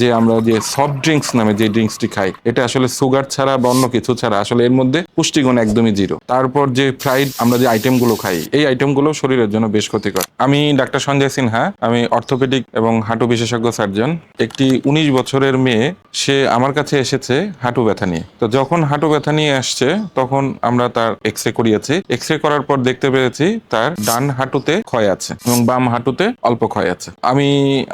যে আমরা যে সফট ড্রিঙ্কস নামে যে ড্রিঙ্কসটি খাই, এটা আসলে সুগার ছাড়া বা অন্য কিছু ছাড়া আসলে এর মধ্যে পুষ্টিগুণ একদমই জিরো তারপর যে ফ্রাইড আমরা যে আইটেমগুলো খাই, এই আইটেমগুলো শরীরের জন্য বেশ ক্ষতিকর। আমি ডাক্তার সঞ্জয় সিনহা, আমি অর্থোপেডিক এবং হাঁটু বিশেষজ্ঞ সার্জন একটি উনিশ বছরের মেয়ে, সে আমার কাছে এসেছে হাঁটু ব্যথা নিয়ে। তো যখন হাঁটু ব্যথা নিয়ে আসছে, তখন আমরা তার এক্স রে করিয়েছি। এক্স রে করার পর দেখতে পেরেছি তার ডান হাঁটুতে ক্ষয় আছে এবং বাম হাঁটুতে অল্প ক্ষয় আছে। আমি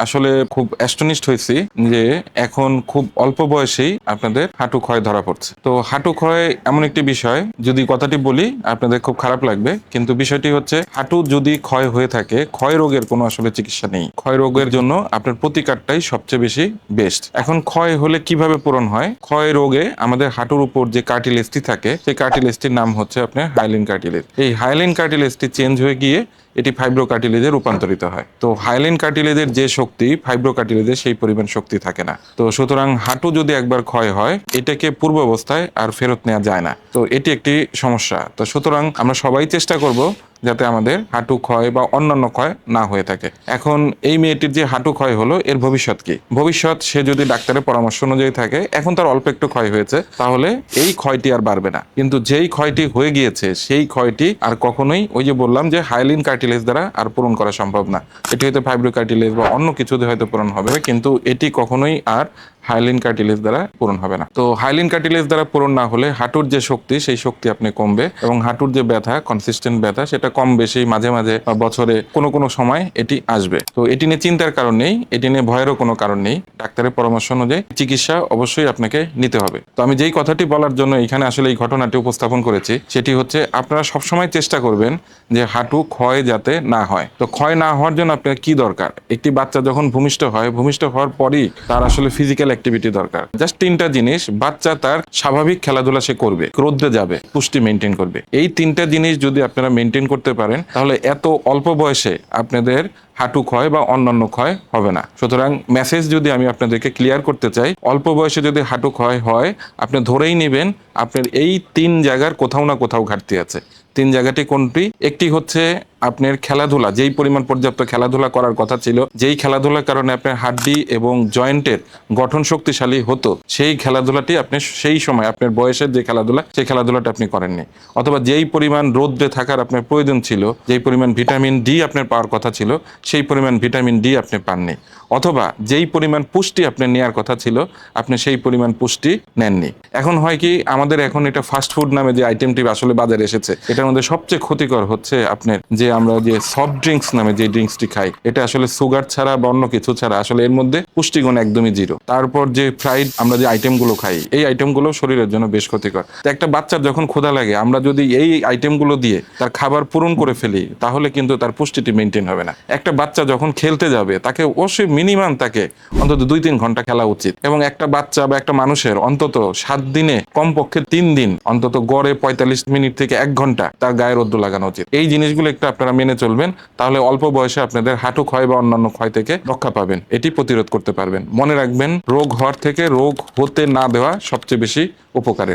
আসলে খুব অ্যাস্টনিস্ট হয়েছি যে এখন খুব অল্প বয়সেই আপনাদের হাঁটু ক্ষয় ধরা পড়ছে। তো হাঁটু ক্ষয় এমন একটি বিষয়, যদি কথাটি বলি, আপনাদের খুব খারাপ লাগবে, কিন্তু বিষয়টি হচ্ছে হাঁটু যদি ক্ষয় হয়ে থাকে, ক্ষয় রোগের কোনো আসলে চিকিৎসা নেই। ক্ষয় রোগের জন্য আপনার প্রতিকারটাই সবচেয়ে বেশি বেস্ট এখন ক্ষয় হলে কীভাবে পূরণ হয়? ক্ষয় রোগে আমাদের হাঁটুর উপর যে কার্টিলেজটি থাকে, সেই কার্টিলেজটির নাম হচ্ছে আপনার হাইলিন কার্টিলেজ এই হাইলিন কার্টিলেজটি চেঞ্জ হয়ে গিয়ে এটি ফাইব্রো কার্টিলেজে রূপান্তরিত হয়। তো হাইলেন কার্টিলেজের যে শক্তি ফাইব্রো কার্টিলেজে সেই পরিমাণ শক্তি থাকে না। তো সুতরাং হাঁটু যদি একবার ক্ষয় হয়, এটাকে পূর্ব অবস্থায় আর ফেরত নেওয়া যায় না। তো এটি একটি সমস্যা। তো সুতরাং আমরা সবাই চেষ্টা করব যাতে আমাদের হাঁটু ক্ষয় বা অন্যান্য ক্ষয় না হয়ে থাকে। এখন এই মেয়েটির যে হাঁটু ক্ষয় হলো, এর ভবিষ্যৎ কি? ভবিষ্যৎ সে যদি ডাক্তারের পরামর্শ অনুযায়ী থাকে, এখন তার অল্প একটু ক্ষয় হয়েছে, তাহলে এই ক্ষয়টি আর বাড়বে না। কিন্তু যেই ক্ষয়টি হয়ে গিয়েছে, সেই ক্ষয়টি আর কখনোই ওই যে বললাম যে হাইলিন কার্টিলেজ দ্বারা আর পূরণ করা সম্ভব না। এটি হয়তো ফাইব্রো কার্টিলেজ বা অন্য কিছুতে হয়তো পূরণ হবে, কিন্তু এটি কখনোই আর হাইলিন কার্টিলেজ দ্বারা পূরণ হবে না। তো হাইলিন কার্টিলেজ দ্বারা পূরণ না হলে হাঁটুর যে শক্তি, সেই শক্তি আপনি কমবে এবং হাঁটুর যে ব্যথা কনসিস্টেন্ট ব্যথা, সেটা কম বেশি মাঝে মাঝে বা বছরে কোনো কোনো সময় এটি আসবে। তো এটি নিয়ে চিন্তার কারণ নেই, এটি নিয়ে ভয়েরও কোনো কারণ নেই। ডাক্তারের পরামর্শ অনুযায়ী চিকিৎসা অবশ্যই আপনাকে নিতে হবে। তো আমি যেই কথাটি বলার জন্য এখানে আসলে এই ঘটনাটি উপস্থাপন করেছি, সেটি হচ্ছে আপনারা সবসময় চেষ্টা করবেন যে হাঁটু ক্ষয় যাতে না হয়। তো ক্ষয় না হওয়ার জন্য আপনার কি দরকার? একটি বাচ্চা যখন ভূমিষ্ঠ হয়, ভূমিষ্ঠ হওয়ার পরই তার আসলে ফিজিক্যাল অ্যাক্টিভিটি দরকার। জাস্ট তিনটা জিনিস, বাচ্চা তার স্বাভাবিক খেলাধুলা সে করবে ক্রোধে যাবে, পুষ্টি মেনটেন করবে। এই তিনটা জিনিস যদি আপনারা মেনটেন করতে পারেন, তাহলে এত অল্প বয়সে আপনাদের হাঁটু ক্ষয় বা অন্যান্য ক্ষয় হবে না। সুতরাং মেসেজ যদি আমি আপনাদেরকে ক্লিয়ার করতে চাই, অল্প বয়সে যদি হাঁটু ক্ষয় হয়, আপনি ধরেই নেবেন আপনার এই তিন জায়গার কোথাও না কোথাও ঘাটতি আছে। তিন জায়গাটি কোনটি? একটি হচ্ছে আপনার খেলাধুলা, যেই পরিমাণ পর্যাপ্ত খেলাধুলা করার কথা ছিল, যেই খেলাধুলার কারণে আপনার হাড্ডি এবং জয়েন্টের গঠন শক্তিশালী হতো, সেই খেলাধুলাটি আপনি সেই সময় আপনার বয়সের যে খেলাধুলা, সেই খেলাধুলাটা আপনি করেননি। অথবা যেই পরিমাণ রোদ্রে থাকার আপনার প্রয়োজন ছিল, যেই পরিমাণ ভিটামিন ডি আপনার পাওয়ার কথা ছিল সেই পরিমাণ ভিটামিন ডি আপনি পাননি। অথবা যেই পরিমাণ পুষ্টি আপনার নেওয়ার কথা ছিল, আপনি সেই পরিমাণ পুষ্টি নেননি। এখন হয় কি, আমাদের এখন এটা ফাস্ট ফুড নামে যে আইটেমটি আসলে বাজারে এসেছে, এটার মধ্যে সবচেয়ে ক্ষতিকর হচ্ছে আপনার যে আমরা যে সফট ড্রিঙ্কস নামে যে ড্রিঙ্কসটি খাই, এটা আসলে সুগার ছাড়া বা অন্য কিছু ছাড়া আসলে এর মধ্যে পুষ্টিগুণ একদমই জিরো তারপর যে ফ্রাইড আমরা যে আইটেমগুলো খাই, এই আইটেমগুলো শরীরের জন্য বেশ ক্ষতিকর। তো একটা বাচ্চার যখন ক্ষুধা লাগে, আমরা যদি এই আইটেমগুলো দিয়ে তার খাবার পূরণ করে ফেলি, তাহলে কিন্তু তার পুষ্টিটি মেনটেন হবে না। একটা বাচ্চা যখন খেলতে যাবে, তাকে অবশ্যই মিনিমাম তাকে অন্তত দুই তিন ঘণ্টা খেলা উচিত। এবং একটা বাচ্চা বা একটা মানুষের অন্তত সাত দিনে, কমপক্ষে তিন দিন, অন্তত গড়ে পঁয়তাল্লিশ মিনিট থেকে এক ঘণ্টা তার গায়ে রোদ্র লাগানো উচিত। এই জিনিসগুলো একটু আপনারা মেনে চলবেন, তাহলে অল্প বয়সে আপনাদের হাঁটু ক্ষয় বা অন্যান্য ক্ষয় থেকে রক্ষা পাবেন। এটি প্রতিরোধ করতে পারবেন। মনে রাখবেন, রোগ হওয়ার থেকে রোগ হতে না দেওয়া সবচেয়ে বেশি উপকারের।